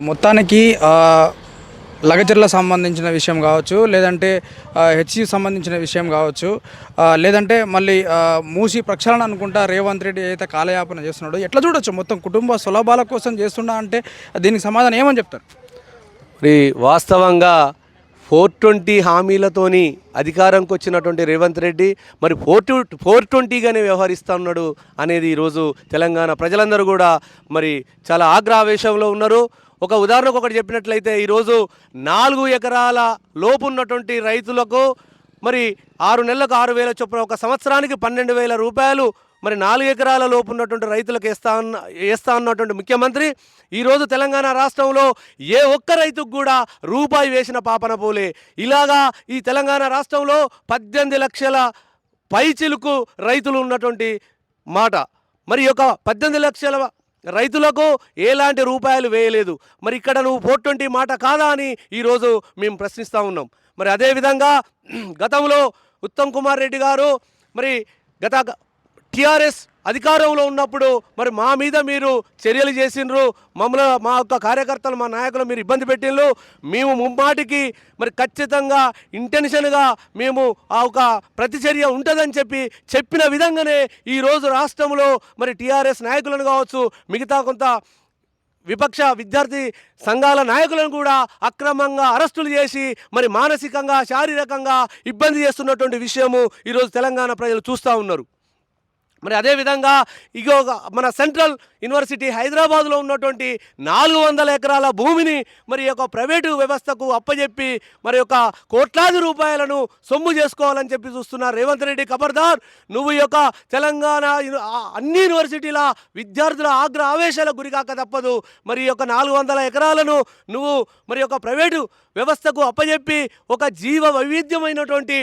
మొత్తానికి ఆ, లగచర్ల సంబంధించిన విషయం కావచ్చు లేదంటే హెచ్సి సంబంధించిన విషయం కావచ్చు లేదంటే మళ్ళీ మూసి ప్రక్షాళన అనుకుంటా రేవంత్ రెడ్డి అయితే కాలయాపన చేస్తున్నాడు ఎట్లా చూడొచ్చు? మొత్తం కుటుంబ సులభాల కోసం చేస్తున్నా అంటే దీనికి సమాధానం ఏమని చెప్తారు? మరి వాస్తవంగా ఫోర్ ట్వంటీ హామీలతోని అధికారంకి వచ్చినటువంటి రేవంత్ రెడ్డి మరి ఫోర్ టూ ఫోర్ ట్వంటీగానే వ్యవహరిస్తా ఉన్నాడు అనేది ఈరోజు తెలంగాణ ప్రజలందరూ కూడా మరి చాలా ఆగ్రహవేశంలో ఉన్నారు. ఒక ఉదాహరణకు ఒకటి చెప్పినట్లయితే ఈరోజు నాలుగు ఎకరాల లోపు ఉన్నటువంటి రైతులకు మరి ఆరు నెలలకు ఆరు వేల చొప్పున ఒక సంవత్సరానికి పన్నెండు వేల రూపాయలు మరి నాలుగు ఎకరాల లోపు ఉన్నటువంటి రైతులకు వేస్తా అన్న వేస్తా అన్నటువంటి ముఖ్యమంత్రి ఈరోజు తెలంగాణ రాష్ట్రంలో ఏ ఒక్క రైతుకు కూడా రూపాయి వేసిన పాపన పోలే. ఇలాగా ఈ తెలంగాణ రాష్ట్రంలో పద్దెనిమిది లక్షల పైచిలుకు రైతులు ఉన్నటువంటి మాట. మరి ఈ యొక్క పద్దెనిమిది లక్షల రైతులకు ఎలాంటి రూపాయలు వేయలేదు. మరి ఇక్కడ నువ్వు ఫోర్ ట్వంటీ మాట కాదా అని ఈరోజు మేము ప్రశ్నిస్తూ ఉన్నాం. మరి అదేవిధంగా గతంలో ఉత్తమ్ కుమార్ రెడ్డి గారు మరి గత టిఆర్ఎస్ అధికారంలో ఉన్నప్పుడు మరి మా మీద మీరు చర్యలు చేసిండ్రు మమ్మల్ని మా యొక్క కార్యకర్తలు మా నాయకులు మీరు ఇబ్బంది పెట్టిండ్రు. మేము ముమ్మాటికి మరి ఖచ్చితంగా ఇంటెన్షన్గా మేము ఆ ఒక ప్రతిచర్య ఉంటుందని చెప్పి చెప్పిన విధంగానే ఈరోజు రాష్ట్రంలో మరి టీఆర్ఎస్ నాయకులను కావచ్చు మిగతా కొంత విపక్ష విద్యార్థి సంఘాల నాయకులను కూడా అక్రమంగా అరెస్టులు చేసి మరి మానసికంగా శారీరకంగా ఇబ్బంది చేస్తున్నటువంటి విషయము ఈరోజు తెలంగాణ ప్రజలు చూస్తూ ఉన్నారు. మరి అదేవిధంగా ఇగో మన సెంట్రల్ యూనివర్సిటీ హైదరాబాద్లో ఉన్నటువంటి నాలుగు వందల ఎకరాల భూమిని మరి యొక్క ప్రైవేటు వ్యవస్థకు అప్పజెప్పి మరి యొక్క కోట్లాది రూపాయలను సొమ్ము చేసుకోవాలని చెప్పి చూస్తున్నారు రేవంత్ రెడ్డి ఖబర్దార్ నువ్వు యొక్క తెలంగాణ అన్ని యూనివర్సిటీల విద్యార్థుల ఆగ్ర ఆవేశాలకు గురికాక తప్పదు. మరి యొక్క నాలుగు వందల ఎకరాలను నువ్వు మరి యొక్క ప్రైవేటు వ్యవస్థకు అప్పజెప్పి ఒక జీవ వైవిధ్యమైనటువంటి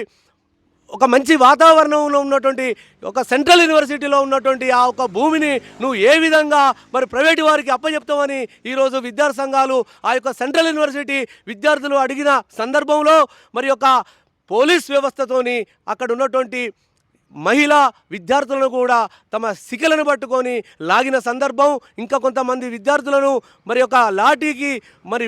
ఒక మంచి వాతావరణంలో ఉన్నటువంటి ఒక సెంట్రల్ యూనివర్సిటీలో ఉన్నటువంటి ఆ ఒక భూమిని నువ్వు ఏ విధంగా మరి ప్రైవేటు వారికి అప్పచెప్తామని ఈరోజు విద్యార్థి సంఘాలు ఆ యొక్క సెంట్రల్ యూనివర్సిటీ విద్యార్థులు అడిగిన సందర్భంలో మరి యొక్క పోలీస్ వ్యవస్థతోని అక్కడ ఉన్నటువంటి మహిళా విద్యార్థులను కూడా తమ శిఖలను పట్టుకొని లాగిన సందర్భం ఇంకా కొంతమంది విద్యార్థులను మరి యొక్క లాఠీకి మరి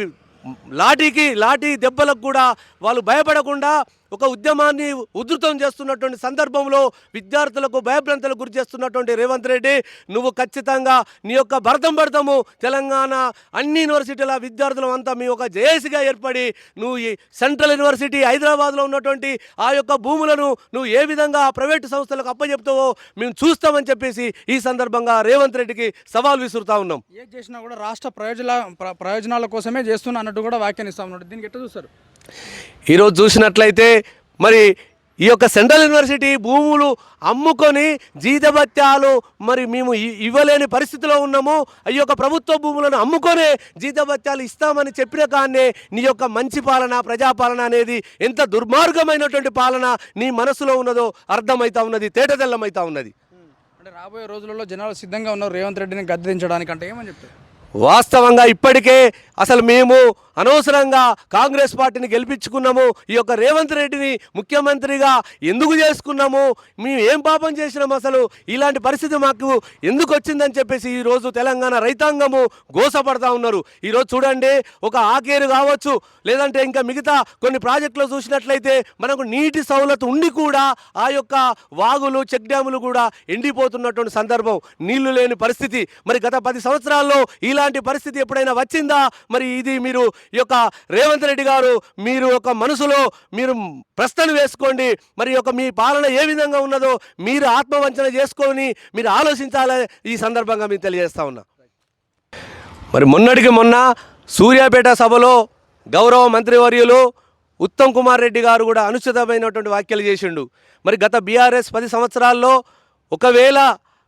లాఠీకి లాఠీ దెబ్బలకు కూడా వాళ్ళు భయపడకుండా ఒక ఉద్యమాన్ని ఉధృతం చేస్తున్నటువంటి సందర్భంలో విద్యార్థులకు భయభ్రాంతులకు గురి చేస్తున్నటువంటి రేవంత్ రెడ్డి నువ్వు ఖచ్చితంగా నీ యొక్క భరతం పడతాము. తెలంగాణ అన్ని యూనివర్సిటీల విద్యార్థులం అంతా మీ ఒక జేఏసీగా ఏర్పడి నువ్వు ఈ సెంట్రల్ యూనివర్సిటీ హైదరాబాద్లో ఉన్నటువంటి ఆ యొక్క భూములను నువ్వు ఏ విధంగా ఆ ప్రైవేటు సంస్థలకు అప్పచెప్తావో మేము చూస్తామని చెప్పేసి ఈ సందర్భంగా రేవంత్ రెడ్డికి సవాల్ విసురుతా ఉన్నాం. ఏది చేసినా కూడా రాష్ట్ర ప్రయోజన ప్ర- ప్రయోజనాల కోసమే చేస్తున్నా అన్నట్టు కూడా వ్యాఖ్యానిస్తా ఉన్నాడు. దీనికి ఎట్లా చూస్తారు? ఈరోజు చూసినట్లయితే మరి ఈ యొక్క సెంట్రల్ యూనివర్సిటీ భూములు అమ్ముకొని జీతభత్యాలు మరి మేము ఇవ్వలేని పరిస్థితిలో ఉన్నాము. ఈ యొక్క ప్రభుత్వ భూములను అమ్ముకొనే జీతభత్యాలు ఇస్తామని చెప్పిన కాన్నే నీ యొక్క మంచి పాలన ప్రజాపాలన అనేది ఎంత దుర్మార్గమైనటువంటి పాలన నీ మనసులో ఉన్నదో అర్థమవుతా ఉన్నది తేటతెల్లమవుతా ఉన్నది. అంటే రాబోయే రోజులలో జనాలు సిద్ధంగా ఉన్నారు. రేవంత్ రెడ్డిని గద్దరించడానికి అంటే ఏమని చెప్తారు? వాస్తవంగా ఇప్పటికే అసలు మేము అనవసరంగా కాంగ్రెస్ పార్టీని గెలిపించుకున్నాము. ఈ యొక్క రేవంత్ రెడ్డిని ముఖ్యమంత్రిగా ఎందుకు చేసుకున్నాము? మేము ఏం పాపం చేసినాము అసలు? ఇలాంటి పరిస్థితి మాకు ఎందుకు వచ్చిందని చెప్పేసి ఈరోజు తెలంగాణ రైతాంగము గోసపడతా ఉన్నారు. ఈరోజు చూడండి ఒక ఆకేరు కావచ్చు లేదంటే ఇంకా మిగతా కొన్ని ప్రాజెక్టులు చూసినట్లయితే మనకు నీటి సౌలత ఉండి కూడా ఆ యొక్క వాగులు చెక్ డ్యాములు కూడా ఎండిపోతున్నటువంటి సందర్భం. నీళ్ళు లేని పరిస్థితి. మరి గత పది సంవత్సరాల్లో ఇలాంటి పరిస్థితి ఎప్పుడైనా వచ్చిందా? మరి ఇది మీరు ఈ యొక్క రేవంత్ రెడ్డి గారు మీరు ఒక మనసులో మీరు ప్రశ్నలు వేసుకోండి. మరి యొక్క మీ పాలన ఏ విధంగా ఉన్నదో మీరు ఆత్మవంచన చేసుకొని మీరు ఆలోచించాలని ఈ సందర్భంగా మీకు తెలియజేస్తా ఉన్నా. మరి మొన్నటికి మొన్న సూర్యాపేట సభలో గౌరవ మంత్రివర్యులు ఉత్తమ్ కుమార్ రెడ్డి గారు కూడా అనుచితమైనటువంటి వ్యాఖ్యలు చేసిండు. మరి గత బీఆర్ఎస్ పది సంవత్సరాల్లో ఒకవేళ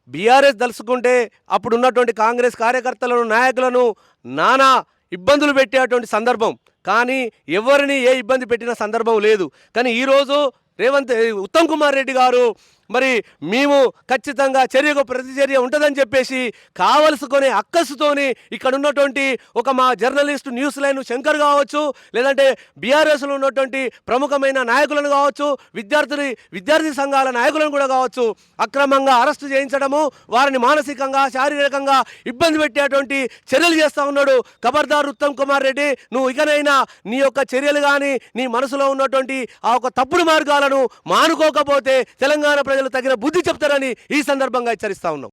బీఆర్ఎస్ దలుచుకుంటే అప్పుడు ఉన్నటువంటి కాంగ్రెస్ కార్యకర్తలను నాయకులను నానా ఇబ్బందులు పెట్టేటువంటి సందర్భం. కానీ ఎవరిని ఏ ఇబ్బంది పెట్టిన సందర్భం లేదు. కానీ ఈరోజు రేవంత్ ఉత్తమ్ కుమార్ రెడ్డి గారు మరి మేము ఖచ్చితంగా చర్యకు ప్రతిచర్య ఉంటుందని చెప్పేసి కావలసుకొని అక్కసుతోని ఇక్కడ ఉన్నటువంటి ఒక మా జర్నలిస్ట్ న్యూస్ లైన్ శంకర్ కావచ్చు లేదంటే బీఆర్ఎస్లో ఉన్నటువంటి ప్రముఖమైన నాయకులను కావచ్చు విద్యార్థులు విద్యార్థి సంఘాల నాయకులను కూడా కావచ్చు అక్రమంగా అరెస్టు చేయించడము వారిని మానసికంగా శారీరకంగా ఇబ్బంది పెట్టేటువంటి చర్యలు చేస్తూ ఉన్నాడు ఖబర్దార్ ఉత్తమ్ కుమార్ రెడ్డి. నువ్వు ఇకనైనా నీ యొక్క చర్యలు కానీ నీ మనసులో ఉన్నటువంటి ఆ ఒక తప్పుడు మార్గాలను మానుకోకపోతే తెలంగాణ ప్రజలు తగిన బుద్ధి చెప్తారని ఈ సందర్భంగా హెచ్చరిస్తా ఉన్నాం.